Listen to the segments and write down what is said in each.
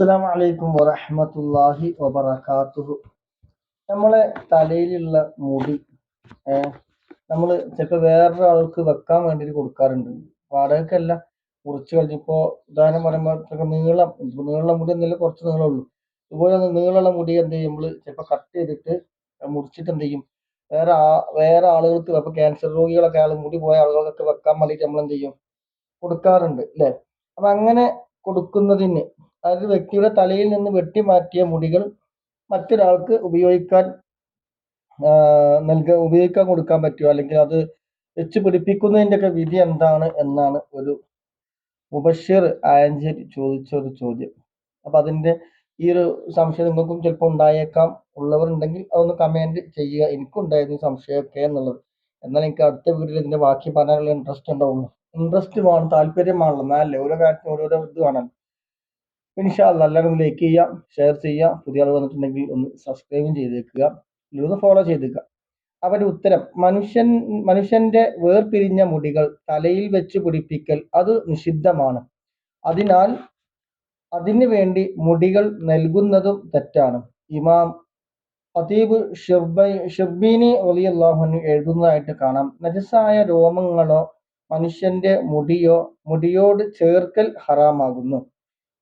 അസ്സാം വലൈക്കും വറഹമത്തല്ലാഹി വബർക്കാത്തുഹു നമ്മളെ തലയിലുള്ള മുടി നമ്മൾ ചിലപ്പോൾ വേറൊരാൾക്ക് വെക്കാൻ വേണ്ടിയിട്ട് കൊടുക്കാറുണ്ട്. വാടകയ്ക്കല്ല മുറിച്ച് കഴിഞ്ഞപ്പോൾ ഉദാഹരണം പറയുമ്പോൾ നീളം നീളമുള്ള മുടി എന്നല്ല കുറച്ച് നീളമുള്ളൂ. ഇതുപോലെ നീളമുള്ള മുടി എന്ത് ചെയ്യും നമ്മൾ ചിലപ്പോൾ കട്ട് ചെയ്തിട്ട് മുറിച്ചിട്ട് എന്ത് ചെയ്യും? വേറെ ആ വേറെ ആളുകൾക്ക് അപ്പോൾ ക്യാൻസർ രോഗികളൊക്കെ ആൾ മുടി പോയ ആളുകൾക്കൊക്കെ വെക്കാൻ വേണ്ടിയിട്ട് നമ്മൾ എന്ത് ചെയ്യും? കൊടുക്കാറുണ്ട് അല്ലേ? അപ്പം അങ്ങനെ കൊടുക്കുന്നതിന് അതായത് വ്യക്തിയുടെ തലയിൽ നിന്ന് വെട്ടിമാറ്റിയ മുടികൾ മറ്റൊരാൾക്ക് ഉപയോഗിക്കാൻ നൽക ഉപയോഗിക്കാൻ കൊടുക്കാൻ പറ്റുമോ അല്ലെങ്കിൽ അത് വെച്ച് പിടിപ്പിക്കുന്നതിന്റെ ഒക്കെ വിധി എന്താണ് എന്നാണ് ഒരു മുബഷിർ ആയഞ്ചേരി ചോദിച്ച ഒരു ചോദ്യം. അപ്പൊ അതിന്റെ ഈ ഒരു സംശയം നിങ്ങൾക്കും ചിലപ്പോൾ ഉണ്ടായേക്കാം. ഉള്ളവരുണ്ടെങ്കിൽ അതൊന്ന് കമന്റ് ചെയ്യുക. എനിക്കുണ്ടായിരുന്നു സംശയമൊക്കെ എന്നുള്ളത്. എന്നാൽ എനിക്ക് അടുത്ത വീഡിയോയിൽ ഇതിന്റെ ബാക്കി പറയാനുള്ള ഇൻട്രസ്റ്റ് ഉണ്ടാവുള്ളൂ ഇൻട്രസ്റ്റ് വേണം താല്പര്യമാണല്ലോ എന്നാലല്ലേ ഓരോ കാര്യത്തിനും ഓരോരോ ഇത് വേണമല്ലോ ഇൻഷാല്ല എല്ലാവരും ലൈക്ക് ചെയ്യാം ഷെയർ ചെയ്യാം പുതിയ ആൾ വന്നിട്ടുണ്ടെങ്കിൽ ഒന്ന് സബ്സ്ക്രൈബും ചെയ്തേക്കുക. ഒന്ന് ഫോളോ ചെയ്തേക്കുക. അവരുടെ ഉത്തരം മനുഷ്യൻ മനുഷ്യന്റെ വേർപിരിഞ്ഞ മുടികൾ തലയിൽ വെച്ച് പിടിപ്പിക്കൽ അത് നിഷിദ്ധമാണ്. അതിനാൽ അതിനു വേണ്ടി മുടികൾ നൽകുന്നതും തെറ്റാണ്. ഇമാം അതീബ് ഷിർബീനി ഒലിയല്ലാഹുന് എഴുതുന്നതായിട്ട് കാണാം. നജസായ രോമങ്ങളോ മനുഷ്യന്റെ മുടിയോ മുടിയോട് ചേർക്കൽ ഹറാമാകുന്നു.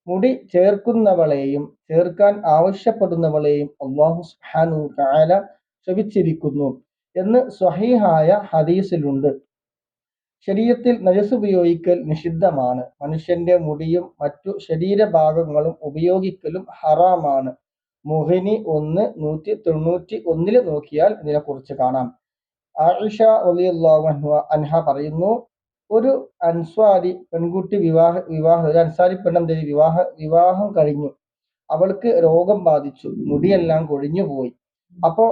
മുടി ചേർക്കുന്നവളെയും ചേർക്കാൻ ആവശ്യപ്പെടുന്നവളെയും അള്ളാഹു സുഹാനു കാല ശവിച്ചിരിക്കുന്നു എന്ന് സ്വഹീഹായ ഹദീസിലുണ്ട്. ശരീരത്തിൽ നജസ് ഉപയോഗിക്കൽ നിഷിദ്ധമാണ്. മനുഷ്യന്റെ മുടിയും മറ്റു ശരീരഭാഗങ്ങളും ഉപയോഗിക്കലും ഹറാമാണ്. മുഹിനി ഒന്ന് നൂറ്റി തൊണ്ണൂറ്റി ഒന്നിൽ നോക്കിയാൽ ഇതിനെക്കുറിച്ച് കാണാം. ആയിഷ അലിയുള്ള അൻഹ പറയുന്നു ഒരു അൻസ്വാരി പെൺകുട്ടി വിവാഹ വിവാഹ ഒരു അൻസാരി പെണ്ണെന്ത് വിവാഹ വിവാഹം കഴിഞ്ഞു. അവൾക്ക് രോഗം ബാധിച്ചു. മുടിയെല്ലാം കൊഴിഞ്ഞു പോയി. അപ്പോ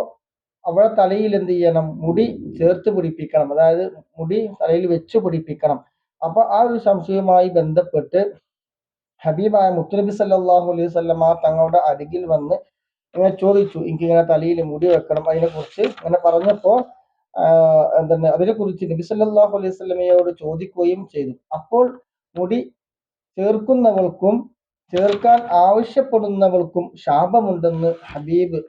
അവളെ തലയിൽ എന്ത് ചെയ്യണം? മുടി ചേർത്ത് പിടിപ്പിക്കണം. അതായത് മുടി തലയിൽ വെച്ച് പിടിപ്പിക്കണം. അപ്പൊ ആ ഒരു സംശയവുമായി ബന്ധപ്പെട്ട് ഹബീബായ മുത്തുനബി സല്ലാഹു അലൈഹി സ്വല്ലമ തങ്ങളുടെ അരികിൽ വന്ന് ഇങ്ങനെ ചോദിച്ചു എനിക്കിങ്ങനെ തലയിൽ മുടി വെക്കണം? അതിനെക്കുറിച്ച് ഇങ്ങനെ പറഞ്ഞപ്പോ എന്താണ് അതിനെക്കുറിച്ച് നബി സല്ലല്ലാഹു അലൈഹി വസല്ലമയോട് ചോദിക്കുകയും ചെയ്തു. അപ്പോൾ മുടി ചേർക്കുന്നവൾക്കും ചേർക്കാൻ ആവശ്യപ്പെടുന്നവൾക്കും ശാപമുണ്ടെന്ന് ഹബീബ്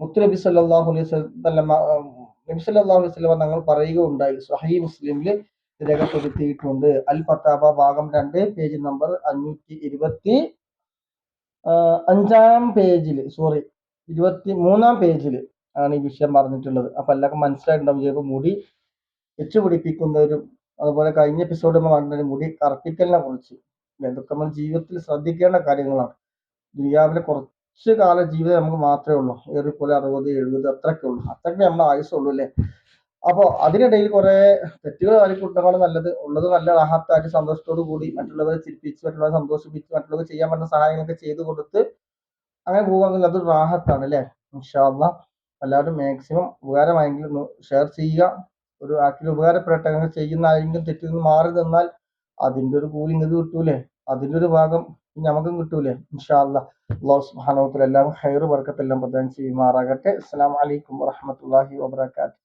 മുത്തുനബി സല്ലല്ലാഹു അലൈഹി വസല്ലമ നബി സല്ലല്ലാഹു അലൈഹി വസല്ലമ തങ്ങൾ പറയുകയുണ്ടായി. സ്വഹീ മുസ്ലിമിൽ രേഖപ്പെടുത്തിയിട്ടുണ്ട്. അൽ ഫത്താബ ഭാഗം രണ്ട് പേജ് നമ്പർ അഞ്ഞൂറ്റി ഇരുപത്തി അഞ്ചാം പേജിൽ സോറി ഇരുപത്തി മൂന്നാം പേജിൽ ആണ് ഈ വിഷയം പറഞ്ഞിട്ടുള്ളത്. അപ്പൊ എല്ലാവർക്കും മനസ്സിലായിട്ടുണ്ടാവും ചിലപ്പോൾ മുടി വെച്ച് പിടിപ്പിക്കുന്നവരും അതുപോലെ കഴിഞ്ഞ എപ്പിസോഡ് നമ്മൾ പറഞ്ഞ മുടി കറുപ്പിക്കലിനെ കുറിച്ച്. ഇതൊക്കെ നമ്മൾ ജീവിതത്തിൽ ശ്രദ്ധിക്കേണ്ട കാര്യങ്ങളാണ്. ദുനിയാവിലെ കുറച്ച് കാല ജീവിതം നമുക്ക് മാത്രമേ ഉള്ളൂ. ഏറിപ്പോലെ അറുപത് എഴുപത് അത്രയൊക്കെ ഉള്ളൂ. അത്രയ്ക്കേ നമ്മുടെ ആയുസുള്ളൂ അല്ലേ? അപ്പോൾ അതിനിടയിൽ കുറെ തെറ്റുകൾ കാലിക്കൂട്ടുന്നതാണ് നല്ലത് ഉള്ളത് നല്ല റാഹത്തായിട്ട് സന്തോഷത്തോടു കൂടി മറ്റുള്ളവരെ ചിരിപ്പിച്ച് മറ്റുള്ളവരെ സന്തോഷിപ്പിച്ച് മറ്റുള്ളവർ ചെയ്യാൻ പറ്റുന്ന സഹായങ്ങളൊക്കെ ചെയ്തു കൊടുത്ത് അങ്ങനെ പോകുക അതൊരു റാഹത്താണ് അല്ലേ? ഇൻഷാല്ല എല്ലാവരും മാക്സിമം ഉപകാരമായെങ്കിൽ ഒന്ന് ഷെയർ ചെയ്യുക. ഒരു ആക്കിൽ ഉപകാരപ്പെടട്ടെ അങ്ങനെ ചെയ്യുന്ന ആരെങ്കിലും തെറ്റിൽ നിന്ന് മാറി നിന്നാൽ അതിന്റെ ഒരു കൂലി നിങ്ങൾക്ക് കിട്ടൂലേ? അതിന്റെ ഒരു ഭാഗം നമുക്കും കിട്ടൂലേ? ഇൻഷാല്ല അള്ളാഹു എല്ലാവരും ഹൈർ വർക്കത്തെല്ലാം പ്രദാനം ചെയ്യുമാറാകട്ടെ അസ്സലാമു അലൈക്കും വറഹ്മത്തുള്ളാഹി വബറകാതുഹു.